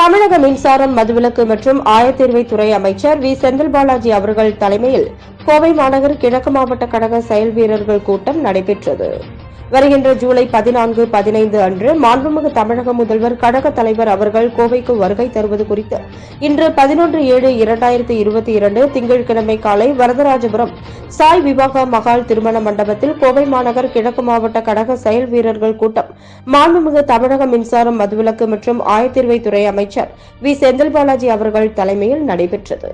தமிழக மின்சாரம் மதுவிலக்கு மற்றும் ஆயத்தீர்வைத்துறை அமைச்சர் வி. செந்தில் பாலாஜி அவர்கள் தலைமையில் கோவை மாநகர் கிழக்கு மாவட்ட கழக செயல் வீரர்கள் கூட்டம் நடைபெற்றது. வருகின்ற ஜூலை பதினான்கு பதினைந்து அன்று மாண்புமிகு தமிழக முதல்வர் கழக தலைவர் அவர்கள் கோவைக்கு வருகை தருவது குறித்து. இன்று பதினொன்று ஏழு இரண்டாயிரத்தி இருபத்தி இரண்டு திங்கட்கிழமை காலை வரதராஜபுரம் சாய் விவாக மகால் திருமண மண்டபத்தில் கோவை மாநகர் கிழக்கு மாவட்ட கழக செயல் வீரர்கள் கூட்டம். மாண்புமிகு தமிழக மின்சாரம் மதுவிலக்கு மற்றும் ஆயத்தீர்வைத்துறை அமைச்சர் வி. செந்தில் பாலாஜி அவர்கள் தலைமையில் நடைபெற்றது.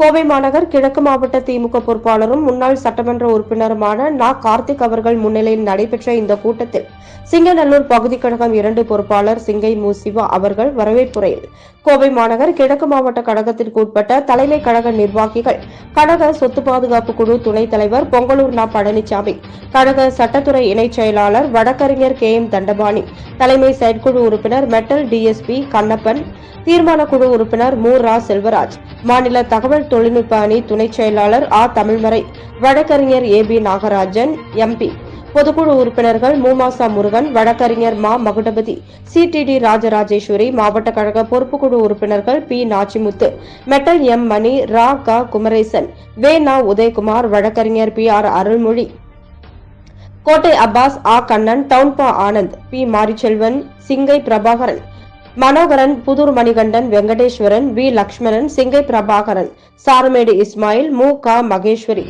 கோவை மாநகர் கிழக்கு மாவட்ட திமுக பொறுப்பாளரும் முன்னாள் சட்டமன்ற உறுப்பினருமான நா. கார்த்திக் அவர்கள் முன்னிலையில் நடைபெற்ற இந்த கூட்டத்தில் சிங்கநல்லூர் பகுதி கழகம் இரண்டு பொறுப்பாளர் சிங்கை மு. சிவா அவர்கள் வரவேற்புரையில் கோவை மாநகர் கிழக்கு மாவட்ட கழகத்திற்கு உட்பட்ட தலைமை கழக நிர்வாகிகள் கழக சொத்து பாதுகாப்பு குழு துணைத் தலைவர் பொங்கலூர் நா. பழனிசாமி கழக சட்டத்துறை இணைச் செயலாளர் வழக்கறிஞர் கே. எம். தண்டபாணி தலைமை செயற்குழு உறுப்பினர் மெட்டல் டிஎஸ்பி கண்ணப்பன் தீர்மான குழு உறுப்பினர் மு. ரா. செல்வராஜ் மாநில தகவல் தொழில்நுட்ப அணி துணைச் செயலாளர் ஆ. தமிழ்மறை வழக்கறிஞர் ஏ. பி. நாகராஜன் எம்பி பொதுக்குழு உறுப்பினர்கள் மூமாசா முருகன் வழக்கறிஞர் மா. மகுடபதி சிடிடி ராஜராஜேஸ்வரி மாவட்ட கழக பொறுப்புக்குழு உறுப்பினர்கள் P. Nachimuthu metal M. Mani ரா. க. குமரேசன் வே. நா. உதயகுமார் வழக்கறிஞர் பி. ஆர். அருள்மொழி கோட்டை அப்பாஸ் ஆ. கண்ணன் டவுன்பா ஆனந்த் பி. மாரிச்செல்வன் சிங்கை பிரபாகரன் மனோகரன் புதூர் மணிகண்டன் வெங்கடேஸ்வரன் வி. லக்ஷ்மணன் சிங்கை பிரபாகரன் சாரமேடு இஸ்மாயில் மு. க. Maheswari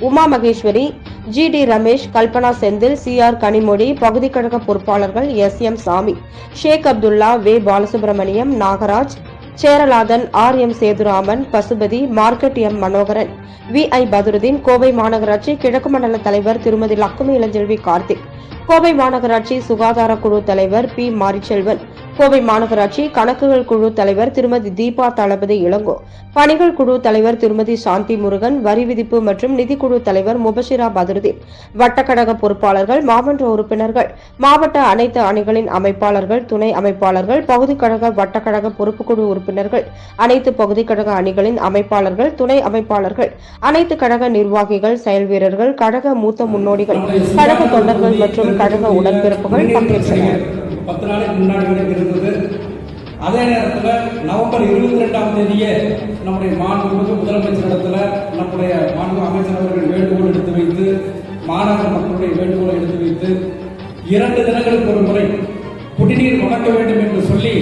Uma Maheswari G. T. Ramesh Kalpana Senthil C. R. Kanimozhi பகுதி கழக பொறுப்பாளர்கள் S. M. Sami Sheikh Abdullah way. Balasubramaniam Nagaraj Cheralathan R. M. Sethuraman Pasupathi market M. Manoharan V. I. Badurudeen Kovai மாநகராட்சி கிழக்கு மண்டல தலைவர் திருமதி லக்குமி இளஞ்செல்வி கார்த்திக் கோவை மாநகராட்சி சுகாதார குழு தலைவர் பி. மாரிச்செல்வன் கோவை மாநகராட்சி கணக்குகள் குழு தலைவர் திருமதி தீபா தளபதி இளங்கோ பணிகள் குழு தலைவர் திருமதி சாந்தி முருகன் வரி விதிப்பு மற்றும் நிதிக்குழு தலைவர் முபஷிரா பதருதீன் வட்டக்கழக பொறுப்பாளர்கள் மாமன்ற உறுப்பினர்கள் மாவட்ட அனைத்து அணிகளின் அமைப்பாளர்கள் துணை அமைப்பாளர்கள் பகுதி கழக வட்டக்கழக பொறுப்புக்குழு உறுப்பினர்கள் அனைத்து பகுதி கழக அணிகளின் அமைப்பாளர்கள் துணை அமைப்பாளர்கள் அனைத்து கழக நிர்வாகிகள் செயல் வீரர்கள் கழக மூத்த முன்னோடிகள் கழக தொண்டர்கள் மற்றும் கழக உடன்பிறப்புகள் பங்கேற்றனர். பத்து நாளைக்கு முன்னாடி வரைக்கும் இருந்தது. அதே நேரத்தில் நவம்பர் இருபத்தி ரெண்டாம் தேதியே நம்முடைய மாண்புமிகு முதலமைச்சரிடத்தில் நம்முடைய மாண்பு அமைச்சர் அவர்கள் வேண்டுகோள் எடுத்து வைத்து மாநகர மக்களுடைய வேண்டுகோளை எடுத்து வைத்து இரண்டு தினங்களுக்கு ஒரு முறை குடிநீர் வழங்க வேண்டும் என்று சொல்லி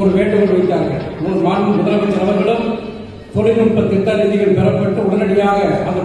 ஒரு வேண்டுகோள் வைத்தார்கள். ஒரு மாண்பு முதலமைச்சர் அவர்களும் தொழில்நுட்ப திட்ட நிதிகள் பெறப்பட்டு உடனடியாக அந்த